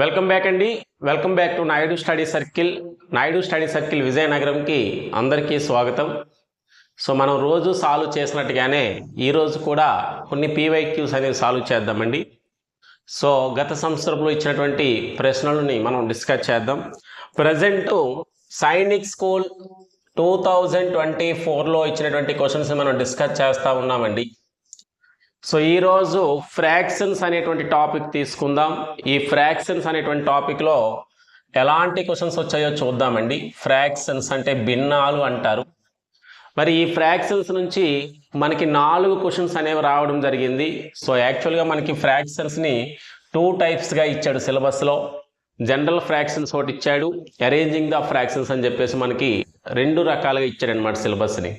Welcome back అండి. Welcome back to Naidu study circle. Naidu study circle విజయనగరంకి అందరికీ స్వాగతం. So మనం రోజు సాల్వ్ చేసినట్టుగానే ఈరోజు కూడా కొన్ని పీవైక్యూస్ అనేవి సాల్వ్ చేద్దామండి. సో గత సంవత్సరంలో ఇచ్చినటువంటి ప్రశ్నలని మనం డిస్కస్ చేద్దాం. Present Sainik school two thousand twenty ఫోర్లో ఇచ్చినటువంటి క్వశ్చన్స్ మనం డిస్కస్ చేస్తూ ఉన్నామండి. సో ఈరోజు ఫ్రాక్షన్స్ అనేటువంటి టాపిక్ తీసుకుందాం. ఈ ఫ్రాక్షన్స్ అనేటువంటి టాపిక్లో ఎలాంటి క్వశ్చన్స్ వచ్చాయో చూద్దామండి. ఫ్రాక్షన్స్ అంటే భిన్నాలు అంటారు. మరి ఈ ఫ్రాక్షన్స్ నుంచి మనకి నాలుగు క్వశ్చన్స్ అనేవి రావడం జరిగింది. సో యాక్చువల్గా మనకి ఫ్రాక్షన్స్ని టూ టైప్స్గా ఇచ్చాడు సిలబస్లో జనరల్ ఫ్రాక్షన్స్ ఒకటి ఇచ్చాడు. అరేంజింగ్ ద ఫ్రాక్షన్స్ అని చెప్పేసి మనకి రెండు రకాలుగా ఇచ్చాడు అనమాట సిలబస్ని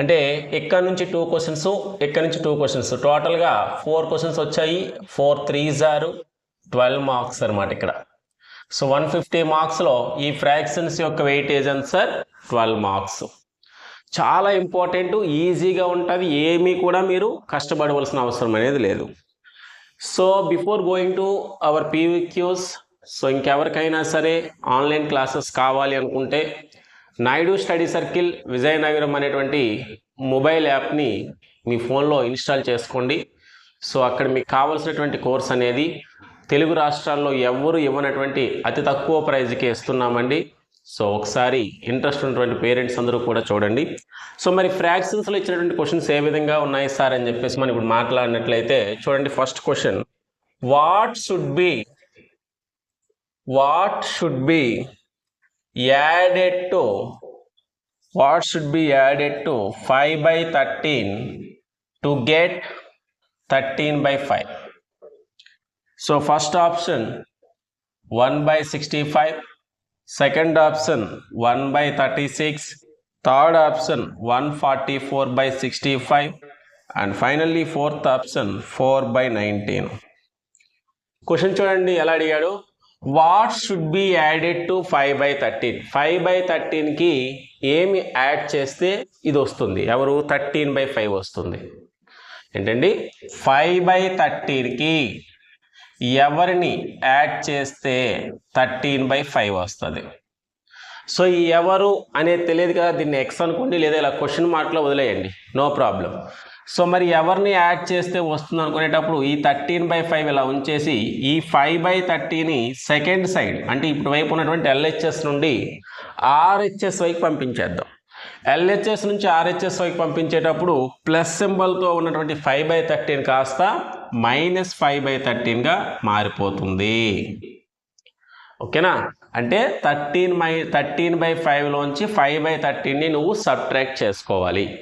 అంటే ఇక్కడ నుంచి టూ క్వశ్చన్స్ ఇక్కడ నుంచి టూ క్వశ్చన్స్ టోటల్గా ఫోర్ క్వశ్చన్స్ వచ్చాయి. ఫోర్ త్రీ జారు ట్వెల్వ్ మార్క్స్ అనమాట ఇక్కడ. సో వన్ ఫిఫ్టీ మార్క్స్లో ఈ ఫ్రాక్షన్స్ యొక్క వెయిటేజ్ ఆన్సర్ ట్వెల్వ్ మార్క్స్ చాలా ఇంపార్టెంట్ ఈజీగా ఉంటుంది. ఏమీ కూడా మీరు కష్టపడవలసిన అవసరం అనేది లేదు. So before going to our PYQs so ఇంకెవరికైనా సరే ఆన్లైన్ క్లాసెస్ కావాలి అనుకుంటే నాయుడు స్టడీ సర్కిల్ విజయనగరం అనేటువంటి మొబైల్ యాప్ని మీ ఫోన్లో ఇన్స్టాల్ చేసుకోండి. సో అక్కడ మీకు కావాల్సినటువంటి కోర్స్ అనేది తెలుగు రాష్ట్రాల్లో ఎవ్వరు ఇవ్వనటువంటి అతి తక్కువ ప్రైజ్కి ఇస్తున్నామండి. సో ఒకసారి ఇంట్రెస్ట్ ఉన్నటువంటి పేరెంట్స్ అందరూ కూడా చూడండి. సో మరి ఫ్రాక్షన్స్లో ఇచ్చినటువంటి క్వశ్చన్స్ ఏ విధంగా ఉన్నాయి సార్ అని చెప్పేసి మనం ఇప్పుడు మాట్లాడినట్లయితే చూడండి first question. What should be what should be added to what should be added to five by thirteen to get thirteen by five. So first option one by sixty five second option one by thirty six third option one forty four by sixty five and finally fourth option four by nineteen. Question చూడండి ఎలా అడిగాడు? What should be added to five by thirteen five by థర్టీన్కి ఏమి add చేస్తే ఇది వస్తుంది? ఎవరు? Thirteen by five వస్తుంది. ఏంటండి? ఫైవ్ బై థర్టీన్కి ఎవరిని యాడ్ చేస్తే థర్టీన్ బై ఫైవ్ వస్తుంది? సో ఈ ఎవరు అనేది తెలియదు కదా? దీన్ని ఎక్స్ అనుకోండి లేదా ఇలా క్వశ్చన్ మార్క్లో వదిలేయండి. నో ప్రాబ్లం సో మరి ఎవరిని యాడ్ చేస్తే వస్తుంది అనుకునేటప్పుడు ఈ థర్టీన్ బై ఫైవ్ ఇలా ఉంచేసి ఈ ఫైవ్ బై థర్టీని సెకండ్ సైడ్ అంటే ఇప్పుడు వైపు ఉన్నటువంటి ఎల్హెచ్ఎస్ నుండి ఆర్హెచ్ఎస్ వైపు పంపించేద్దాం. ఎల్హెచ్ఎస్ నుంచి ఆర్హెచ్ఎస్ వైపు పంపించేటప్పుడు ప్లస్ సింబల్తో ఉన్నటువంటి ఫైవ్ బై థర్టీన్ కాస్త మైనస్ ఫైవ్ బై థర్టీన్గా మారిపోతుంది. ఓకేనా? అంటే థర్టీన్ బై థర్టీన్ బై ఫైవ్లోంచి ఫైవ్ బై థర్టీన్ని నువ్వు సబ్ట్రాక్ట్ చేసుకోవాలి.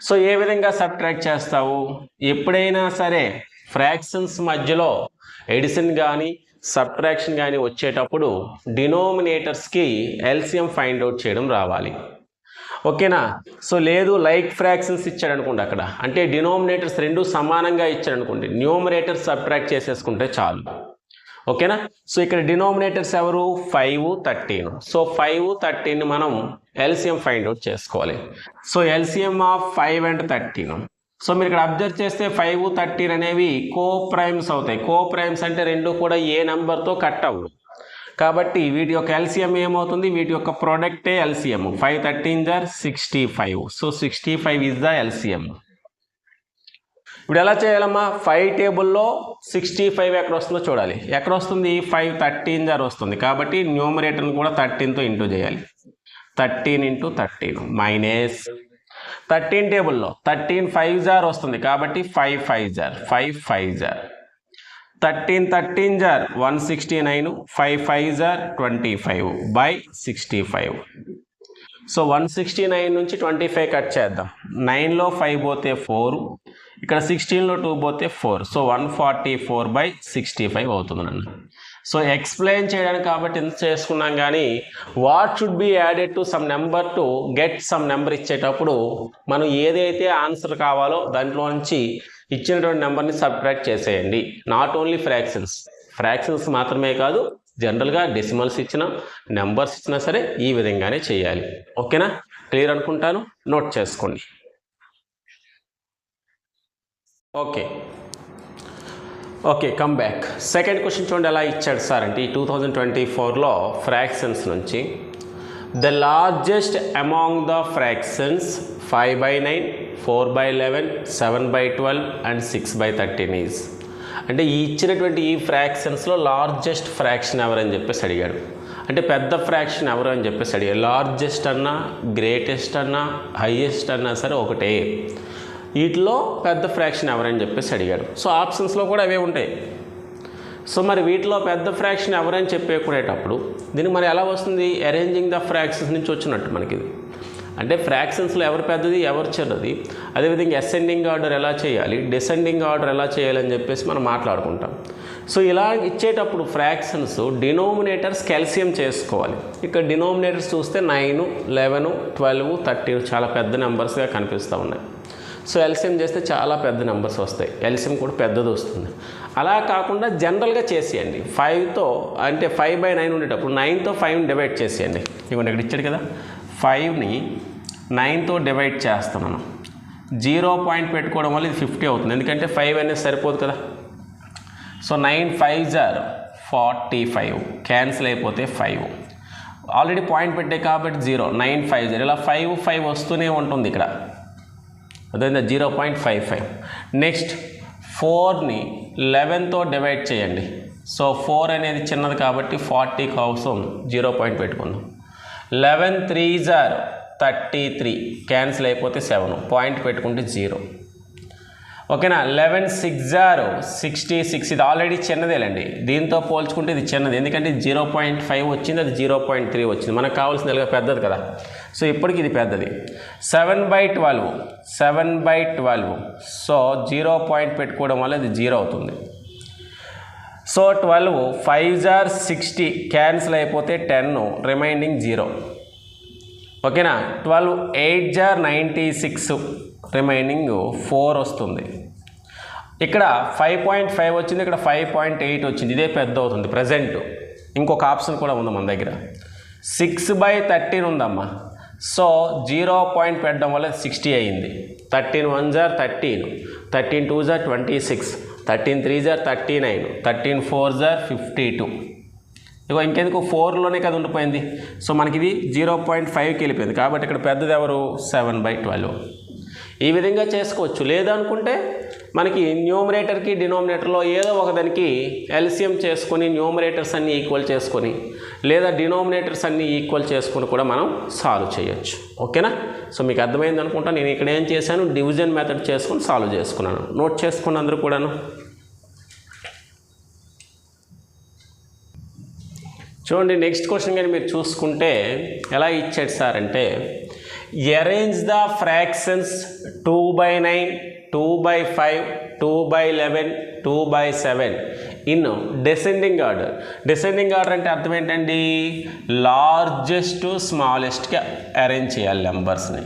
సో ఏ విధంగా సబ్ట్రాక్ట్ చేస్తావు? ఎప్పుడైనా సరే ఫ్రాక్షన్స్ మధ్యలో ఎడిషన్ కానీ సబ్ట్రాక్షన్ కానీ వచ్చేటప్పుడు డినోమినేటర్స్కి ఎల్సిఎం ఫైండ్ అవుట్ చేయడం రావాలి. ఓకేనా? సో లేదు లైక్ ఫ్రాక్షన్స్ ఇచ్చాడు అనుకోండి అక్కడ. అంటే డినోమినేటర్స్ రెండు సమానంగా ఇచ్చాడు అనుకోండి న్యూమరేటర్స్ సబ్ట్రాక్ట్ చేసేసుకుంటే చాలు. ఓకేనా? సో ఇక్కడ డినోమినేటర్స్ ఎవరు? Five thirteen. So five thirteen మనం ఎల్సిఎం ఫైండ్ అవుట్ చేసుకోవాలి. So LCM of five and thirteen. So మీరు ఇక్కడ అబ్జర్వ్ చేస్తే ఫైవ్ థర్టీన్ అనేవి కో ప్రైమ్స్ అవుతాయి. కో ప్రైమ్స్ అంటే రెండు కూడా ఏ నెంబర్తో కట్ అవ్వవు. కాబట్టి వీటి యొక్క ఎల్సిఎం ఏమవుతుంది? వీటి యొక్క ప్రోడక్టే LCM. Five thirteen జర్ sixty five. So sixty five is the LCM ఇప్పుడు ఎలా చేయాలమ్మా? ఫైవ్ టేబుల్లో సిక్స్టీ ఫైవ్ ఎక్కడ వస్తుందో చూడాలి. ఎక్కడ వస్తుంది? ఫైవ్ థర్టీన్ జార్ వస్తుంది. కాబట్టి న్యూమరేటర్ని కూడా థర్టీన్తో ఇంటూ చేయాలి. Thirteen into thirteen minus thirteen టేబుల్లో. థర్టీన్ ఫైవ్ జార్ వస్తుంది. కాబట్టి ఫైవ్ ఫైవ్ జార్ ఫైవ్ ఫైవ్ జార్ thirteen thirteen jar one sixty nine five five jar twenty five by sixty five so one sixty nine నుంచి ట్వంటీ ఫైవ్ కట్ చేద్దాం నైన్లో five పోతే ఫోర్ ఇక్కడ సిక్స్టీన్లో టూ పోతే four so one forty four by sixty five అవుతుంది so explain చేయడానికి కాబట్టి ఎంత చేసుకున్నాం కానీ what should be added to some number to get some number ఇచ్చేటప్పుడు మనం ఏదైతే ఆన్సర్ కావాలో దాంట్లో నుంచి ఇచ్చినటువంటి నెంబర్ని సబ్ట్రాక్ట్ చేసేయండి. నాట్ ఓన్లీ ఫ్రాక్షన్స్ ఫ్రాక్షన్స్ మాత్రమే కాదు జనరల్గా డెసిమల్స్ ఇచ్చిన నెంబర్స్ ఇచ్చినా సరే ఈ విధంగానే చేయాలి. ఓకేనా క్లియర్ అనుకుంటాను? నోట్ చేసుకోండి. Okay okay come back second question చూడండి ఎలా ఇచ్చాడు సార్ అంటే ఈ టూ థౌజండ్ ట్వంటీ ఫోర్లో ఫ్రాక్షన్స్ నుంచి. The largest among the fractions five by nine four by eleven seven by twelve and six by thirteen is అంటే ఈ ఇచ్చినటువంటి ఈ ఫ్రాక్షన్స్లో లార్జెస్ట్ ఫ్రాక్షన్ ఎవరని చెప్పేసి అడిగాడు. అంటే పెద్ద ఫ్రాక్షన్ ఎవరు అని చెప్పేసి అడిగాడు. లార్జెస్ట్ అన్నా గ్రేటెస్ట్ అన్నా హైయెస్ట్ అన్నా సరే ఒకటే. వీటిలో పెద్ద ఫ్రాక్షన్ ఎవరని చెప్పేసి అడిగాడు సో ఆప్షన్స్లో కూడా అవే ఉంటాయి. సో మరి వీటిలో పెద్ద ఫ్రాక్షన్ ఎవరని చెప్పేకునేటప్పుడు దీనికి మరి ఎలా వస్తుంది? అరేంజింగ్ ద ఫ్రాక్షన్స్ నుంచి వచ్చినట్టు మనకి. ఇది అంటే ఫ్రాక్షన్స్లో ఎవరు పెద్దది ఎవరు చిన్నది. అదేవిధంగా అసెండింగ్ ఆర్డర్ ఎలా చేయాలి డిసెండింగ్ ఆర్డర్ ఎలా చేయాలి అని చెప్పేసి మనం మాట్లాడుకుంటాం. సో ఇలా ఇచ్చేటప్పుడు ఫ్రాక్షన్స్ డినోమినేటర్స్ క్యాల్సియం చేసుకోవాలి. ఇక్కడ డినోమినేటర్స్ చూస్తే నైన్ లెవెన్ ట్వెల్వ్ థర్టీన్ చాలా పెద్ద నెంబర్స్గా కనిపిస్తూ ఉన్నాయి. సో ఎల్సిఎం చేస్తే చాలా పెద్ద నెంబర్స్ వస్తాయి. ఎల్సిఎం కూడా పెద్దది వస్తుంది. అలా కాకుండా జనరల్గా చేసేయండి. ఫైవ్తో అంటే ఫైవ్ బై నైన్ ఉండేటప్పుడు నైన్తో ఫైవ్ని డివైడ్ చేసేయండి. ఇవ్వండి ఇక్కడ ఇచ్చాడు కదా. ఫైవ్ని నైన్తో డివైడ్ చేస్తున్నాను జీరో పాయింట్ పెట్టుకోవడం వల్ల ఇది ఫిఫ్టీ అవుతుంది. ఎందుకంటే ఫైవ్ అనేది సరిపోదు కదా. సో నైన్ ఫైవ్ జార్ ఫార్టీ ఫైవ్. క్యాన్సిల్ అయిపోతే ఫైవ్. ఆల్రెడీ పాయింట్ పెట్టే కాబట్టి జీరో. Nine five zero. ఇలా ఫైవ్ ఫైవ్ వస్తూనే ఉంటుంది ఇక్కడ. అదే zero point five five next ఫోర్ని లెవెన్తో డివైడ్ చేయండి. సో ఫోర్ అనేది చిన్నది కాబట్టి ఫార్టీ కోసం జీరో పాయింట్ పెట్టుకుందాం. లెవెన్ త్రీ జార్ థర్టీ త్రీ క్యాన్సిల్ అయిపోతే సెవెన్ పాయింట్ పెట్టుకుంటే జీరో ఓకేనా? లెవెన్ సిక్స్ జార్ సిక్స్టీ సిక్స్. ఇది ఆల్రెడీ చిన్నదేలండి. దీంతో పోల్చుకుంటే ఇది చిన్నది. ఎందుకంటే జీరో పాయింట్ ఫైవ్ వచ్చింది అది జీరో పాయింట్ త్రీ వచ్చింది. మనకు కావాల్సింది ఎలాగ పెద్దది కదా. సో ఇప్పటికి ఇది పెద్దది. Seven by twelve seven by twelve. So zero point పెట్టుకోవడం వల్ల ఇది జీరో అవుతుంది. సో ట్వెల్వ్ ఫైవ్ జార్ సిక్స్టీ క్యాన్సిల్ అయిపోతే టెన్ రిమైండింగ్ జీరో. ఓకేనా? ట్వెల్వ్ ఎయిట్ జార్ నైంటీ సిక్స్. రిమైనింగ్ ఫోర్ వస్తుంది. ఇక్కడ ఫైవ్ పాయింట్ ఫైవ్ వచ్చింది ఇక్కడ ఫైవ్ పాయింట్ ఎయిట్ వచ్చింది. ఇదే పెద్ద అవుతుంది ప్రజెంట్ ఇంకొక ఆప్షన్ కూడా ఉంది మన దగ్గర. సిక్స్ బై థర్టీన్ ఉందమ్మా. సో జీరో పాయింట్ పెట్టడం వల్ల సిక్స్టీ అయ్యింది థర్టీన్ వన్ జార్ థర్టీన్ థర్టీన్ టూ జార్ ట్వంటీ సిక్స్ థర్టీన్ త్రీ జార్ థర్టీ నైన్ థర్టీన్ ఫోర్ జార్ ఫిఫ్టీ టూ ఇగో ఇంకెందుకు? ఫోర్లోనే కదా ఉండిపోయింది. సో మనకి ఇది జీరో పాయింట్ ఫైవ్కి వెళ్ళిపోయింది. కాబట్టి ఇక్కడ పెద్దది ఎవరు? సెవెన్ బై ట్వెల్వ్ ఈ విధంగా చేసుకోవచ్చు. లేదనుకుంటే మనకి న్యూమరేటర్కి డినోమినేటర్లో ఏదో ఒకదానికి ఎల్సిఎం చేసుకొని న్యూమరేటర్స్ అన్నీ ఈక్వల్ చేసుకొని లేదా డినోమినేటర్స్ అన్నీ ఈక్వల్ చేసుకొని కూడా మనం సాల్వ్ చేయొచ్చు. ఓకేనా? సో మీకు అర్థమైంది అనుకుంటా. నేను ఇక్కడ ఏం చేశాను? డివిజన్ మెథడ్ చేసుకొని సాల్వ్ చేసుకున్నాను. నోట్ చేసుకున్న అందరూ కూడాను. చూడండి నెక్స్ట్ క్వశ్చన్ కానీ మీరు చూసుకుంటే ఎలా ఇచ్చాడు సార్ అంటే arrange the fractions two by nine two by five two by eleven two by seven in descending order descending order అంటే అర్థం ఏంటండి? లార్జెస్ట్ స్మాలెస్ట్కి అరేంజ్ చేయాలి నెంబర్స్ని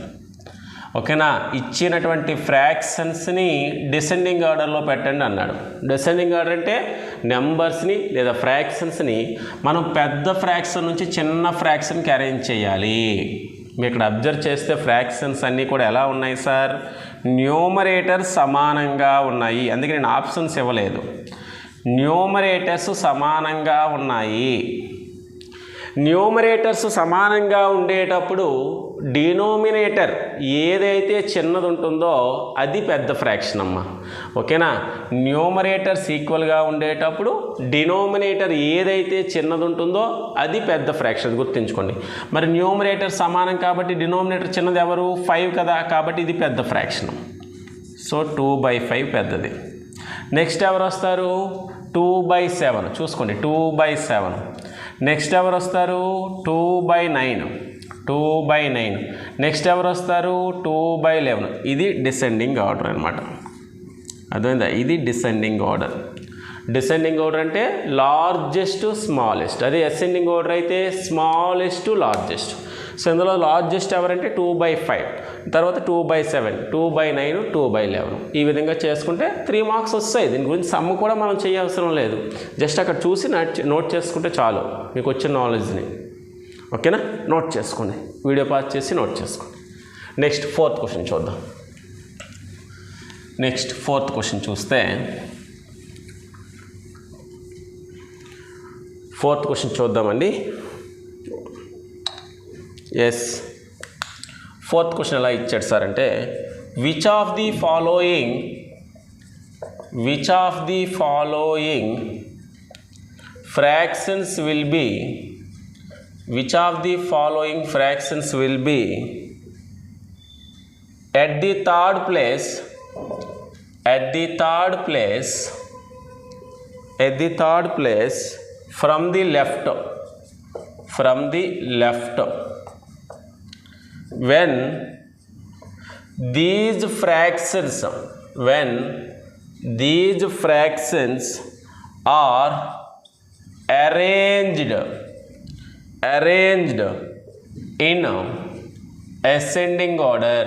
ఓకేనా? ఇచ్చినటువంటి ఫ్రాక్షన్స్ని డిసెండింగ్ ఆర్డర్లో పెట్టండి అన్నాడు. డిసెండింగ్ ఆర్డర్ అంటే నెంబర్స్ని లేదా ఫ్రాక్షన్స్ని మనం పెద్ద ఫ్రాక్షన్ నుంచి చిన్న ఫ్రాక్షన్కి అరేంజ్ చేయాలి. మీరు ఇక్కడ అబ్జర్వ్ చేస్తే ఫ్రాక్షన్స్ అన్నీ కూడా ఎలా ఉన్నాయి సార్? న్యూమరేటర్ సమానంగా ఉన్నాయి. అందుకే నేను ఆప్షన్స్ ఇవ్వలేదు. న్యూమరేటర్స్ సమానంగా ఉన్నాయి. న్యూమరేటర్స్ సమానంగా ఉండేటప్పుడు డినోమినేటర్ ఏదైతే చిన్నది ఉంటుందో అది పెద్ద ఫ్రాక్షన్ అమ్మ. ఓకేనా? న్యూమరేటర్స్ ఈక్వల్గా ఉండేటప్పుడు డినోమినేటర్ ఏదైతే చిన్నది ఉంటుందో అది పెద్ద ఫ్రాక్షన్ గుర్తుంచుకోండి. మరి న్యూమరేటర్ సమానం కాబట్టి డినోమినేటర్ చిన్నది ఎవరు? ఫైవ్ కదా కాబట్టి ఇది పెద్ద fraction. So two by five పెద్దది. నెక్స్ట్ ఎవరు వస్తారు టూ బై సెవెన్. చూసుకోండి టూ బై సెవెన్. నెక్స్ట్ ఎవరు వస్తారు two by nine. Two by nine. Next ఎవరు వస్తారు? Two by eleven. ఇది డిసెండింగ్ ఆర్డర్ అనమాట అర్థమైందా? ఇది డిసెండింగ్ ఆర్డర్. డిసెండింగ్ ఆర్డర్ అంటే లార్జెస్ట్ స్మాలెస్ట్. అదే అసెండింగ్ ఆర్డర్ అయితే స్మాలెస్ట్ లార్జెస్ట్. సో ఇందులో లార్జెస్ట్ ఎవరంటే టూ బై ఫైవ్. తర్వాత two by seven two by nine two by eleven. ఈ విధంగా చేసుకుంటే త్రీ మార్క్స్ వస్తాయి. దీని గురించి సమ్ము కూడా మనం చేయవసరం లేదు. జస్ట్ అక్కడ చూసి నోట్ నోట్ చేసుకుంటే చాలు. మీకు వచ్చిన నాలెడ్జ్ని ఓకేనా? నోట్ చేసుకోండి వీడియో పాస్ చేసి నోట్ చేసుకోండి నెక్స్ట్ ఫోర్త్ క్వశ్చన్ చూద్దాం. నెక్స్ట్ ఫోర్త్ క్వశ్చన్ చూస్తే ఫోర్త్ క్వశ్చన్ చూద్దామండి. ఎస్ ఫోర్త్ క్వశ్చన్ ఎలా ఇచ్చాడు సార్ అంటే which of the following which of the following fractions will be which of the following fractions will be at the third place at the third place at the third place from the left from the left? When these fractions when these fractions are arranged arranged in ascending order.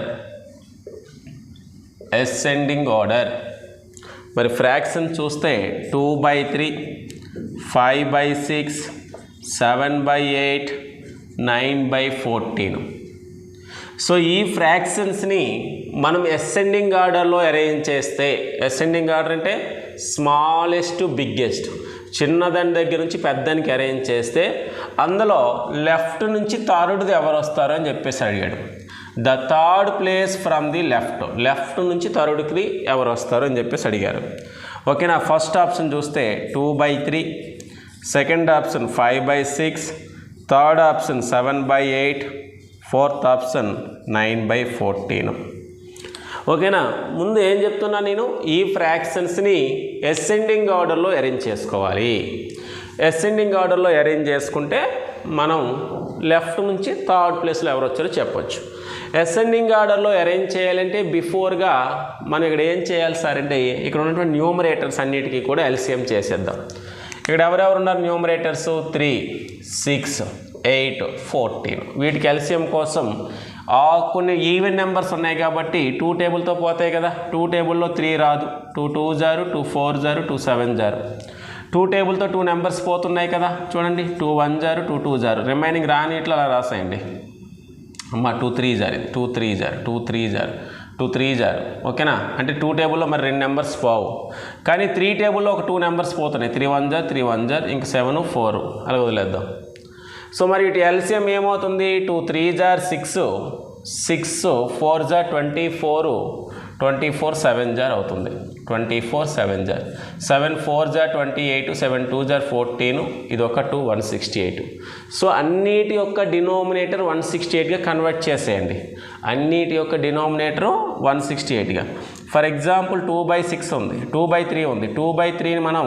Ascending order మరి fraction చూస్తే two by three five by six seven by eight nine by fourteen so ఈ ఫ్రాక్షన్స్ని మనం ascending ఆర్డర్లో arrange చేస్తే ascending order అంటే smallest biggest చిన్నదాని దగ్గర నుంచి పెద్దానికి అరేంజ్ చేస్తే అందులో లెఫ్ట్ నుంచి థర్డ్ది ఎవరు వస్తారు అని చెప్పేసి అడిగాడు. The third place from the left left నుంచి థర్డ్కి ఎవరు వస్తారు అని చెప్పేసి అడిగారు. ఓకేనా ఫస్ట్ ఆప్షన్ చూస్తే two by three second option five by six third option seven by eight fourth option nine by fourteen ఓకేనా ముందు ఏం చెప్తున్నా నేను? ఈ ఫ్రాక్షన్స్ని అసెండింగ్ ఆర్డర్లో అరేంజ్ చేసుకోవాలి. అసెండింగ్ ఆర్డర్లో అరేంజ్ చేసుకుంటే మనం లెఫ్ట్ నుంచి థర్డ్ ప్లేస్లో ఎవరు వచ్చారో చెప్పొచ్చు. అసెండింగ్ ఆర్డర్లో అరేంజ్ చేయాలంటే బిఫోర్గా మనం ఇక్కడ ఏం చేయాలి సార్ అంటే ఇక్కడ ఉన్నటువంటి న్యూమరేటర్స్ అన్నిటికీ కూడా ఎల్సిఎం చేసేద్దాం. ఇక్కడ ఎవరెవరు ఉన్నారు numerators three six eight fourteen వీటికి ఎల్సిఎం కోసం కొన్ని ఈవెన్ నెంబర్స్ ఉన్నాయి కాబట్టి టూ టేబుల్తో పోతాయి కదా. టూ టేబుల్లో త్రీ రాదు. టూ టూ జారు టూ ఫోర్ జారు టూ సెవెన్ జారు. టూ టేబుల్తో టూ నెంబర్స్ పోతున్నాయి కదా. చూడండి. టూ వన్ జారు టూ టూ జారు. రిమైనింగ్ రాని ఇట్లా అలా రాసాయండి. అమ్మ టూ త్రీ జార్ ఇది. టూ త్రీ జార్ టూ త్రీ జార్ టూ త్రీ జార్. ఓకేనా అంటే టూ టేబుల్లో మరి రెండు నెంబర్స్ పోవు. కానీ త్రీ టేబుల్లో ఒక టూ నెంబర్స్ పోతున్నాయి. త్రీ వన్ జార్ త్రీ వన్ జార్ ఇంక సెవెన్ ఫోర్ అలా వదిలేద్దాం. సో మరి ఇటు ఎల్సిఎం ఏమవుతుంది? టూ త్రీ జార్ six six four jar twenty four twenty four seven jar అవుతుంది. ట్వంటీ ఫోర్ సెవెన్ జార్. సెవెన్ ఫోర్ జార్ ట్వంటీ ఎయిట్ సెవెన్ టూ జార్ ఫోర్టీన్ ఇది ఒక two one sixty eight. So అన్నిటి యొక్క డినోమినేటర్ వన్ సిక్స్టీ ఎయిట్గా కన్వర్ట్ చేసేయండి. అన్నిటి యొక్క denominator one sixty ఎయిట్గా. For example two by six ఉంది టూ బై త్రీ ఉంది. టూ బై త్రీని మనం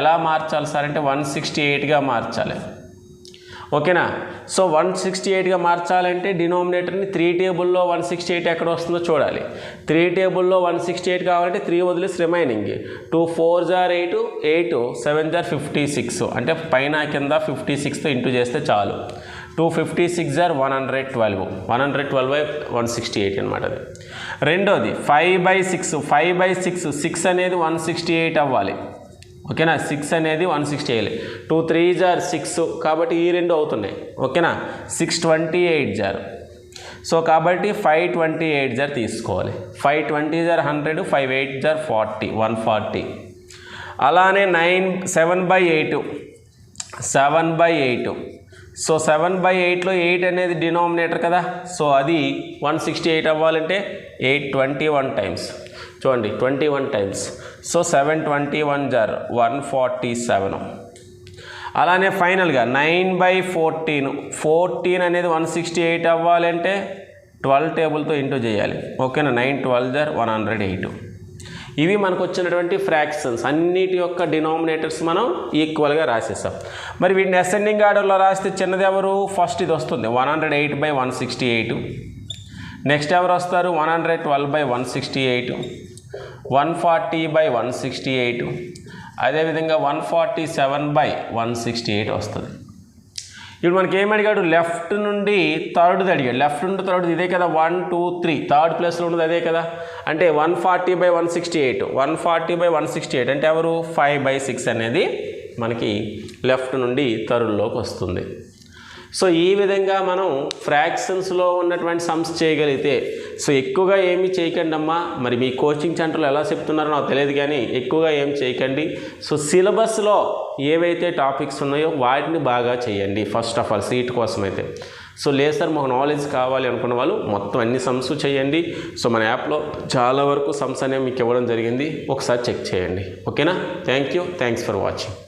ఎలా మార్చాలి సార్? అంటే వన్ సిక్స్టీ ఎయిట్గా మార్చాలి. ఓకేనా? సో వన్ సిక్స్టీ ఎయిట్గా మార్చాలంటే డినోమినేటర్ని త్రీ టేబుల్లో వన్ సిక్స్టీ ఎయిట్ ఎక్కడ వస్తుందో చూడాలి. త్రీ టేబుల్లో వన్ సిక్స్టీ ఎయిట్ కావాలంటే త్రీ వదిలేసి రిమైనింగ్. టూ ఫోర్ జార్ ఎయిట్ ఎయిట్ సెవెన్ జార్ ఫిఫ్టీ సిక్స్. అంటే పైన కింద ఫిఫ్టీ సిక్స్తో ఇంటూ చేస్తే చాలు. Two fifty six jar one hundred twelve. One hundred twelve by one sixty eight అనమాట అది. రెండోది five by six. Five by six. Six అనేది వన్ సిక్స్టీ ఎయిట్ అవ్వాలి. ఓకేనా? సిక్స్ అనేది వన్ సిక్స్టీ వేయాలి టూ త్రీ జార్ సిక్స్ కాబట్టి ఈ రెండు అవుతున్నాయి. ఓకేనా? సిక్స్ ట్వంటీ ఎయిట్ జార్ సో కాబట్టి ఫైవ్ ట్వంటీ ఎయిట్ జార్ తీసుకోవాలి. ఫైవ్ ట్వంటీ జార్ హండ్రెడ్ ఫైవ్ ఎయిట్ జార్ ఫార్టీ వన్ ఫార్టీ అలానే nine seven by eight seven by eight so seven by ఎయిట్లో ఎయిట్ అనేది డినామినేటర్ కదా. సో అది వన్ సిక్స్టీ ఎయిట్ అవ్వాలంటే ఎయిట్ ట్వంటీ వన్ టైమ్స్ చూడండి twenty one times so seven twenty one jar one forty seven అలానే ఫైనల్గా nine by fourteen. Fourteen అనేది one sixty eight అవ్వాలంటే ట్వెల్వ్ టేబుల్తో ఇంటూ చేయాలి. ఓకేనా? నైన్ ట్వెల్వ్ జార్ వన్ హండ్రెడ్ ఎయిట్ ఇవి మనకు వచ్చినటువంటి ఫ్రాక్షన్స్. అన్నిటి యొక్క డినామినేటర్స్ మనం ఈక్వల్గా రాసేసాం. మరి వీటిని అసెండింగ్ ఆర్డర్లో రాస్తే చిన్నది ఎవరు? ఫస్ట్ ఇది వస్తుంది. One hundred eight by one sixty eight next ఎవరు వస్తారు? One hundred twelve by one sixty eight one forty by one sixty eight అదేవిధంగా one forty seven by one sixty eight వస్తుంది. ఇప్పుడు మనకి ఏం అడిగాడు? లెఫ్ట్ నుండి థర్డ్ది అడిగాడు. లెఫ్ట్ నుండి థర్డ్ ఇదే కదా? వన్ టూ త్రీ థర్డ్ ప్లేస్లో ఉన్నది అదే కదా? అంటే one forty by one sixty eight one forty by one sixty eight అంటే ఎవరు? ఫైవ్ బై సిక్స్ అనేది మనకి లెఫ్ట్ నుండి థర్డ్లోకి వస్తుంది. సో ఈ విధంగా మనం ఫ్రాక్షన్స్లో ఉన్నటువంటి సమ్స్ చేయగలిగితే సో ఎక్కువగా ఏమి చేయకండి అమ్మా మరి మీ కోచింగ్ సెంటర్లో ఎలా చెప్తున్నారో నాకు తెలియదు కానీ ఎక్కువగా ఏం చేయకండి. సో సిలబస్లో ఏవైతే టాపిక్స్ ఉన్నాయో వాటిని బాగా చేయండి. ఫస్ట్ ఆఫ్ ఆల్ సీట్ కోసం అయితే. సో లేదు సార్ మాకు నాలెడ్జ్ కావాలి అనుకున్న వాళ్ళు మొత్తం అన్ని సమ్స్ చేయండి. సో మన యాప్లో చాలా వరకు సమ్స్ అనేవి మీకు ఇవ్వడం జరిగింది. ఒకసారి చెక్ చేయండి. ఓకేనా thank you thanks for watching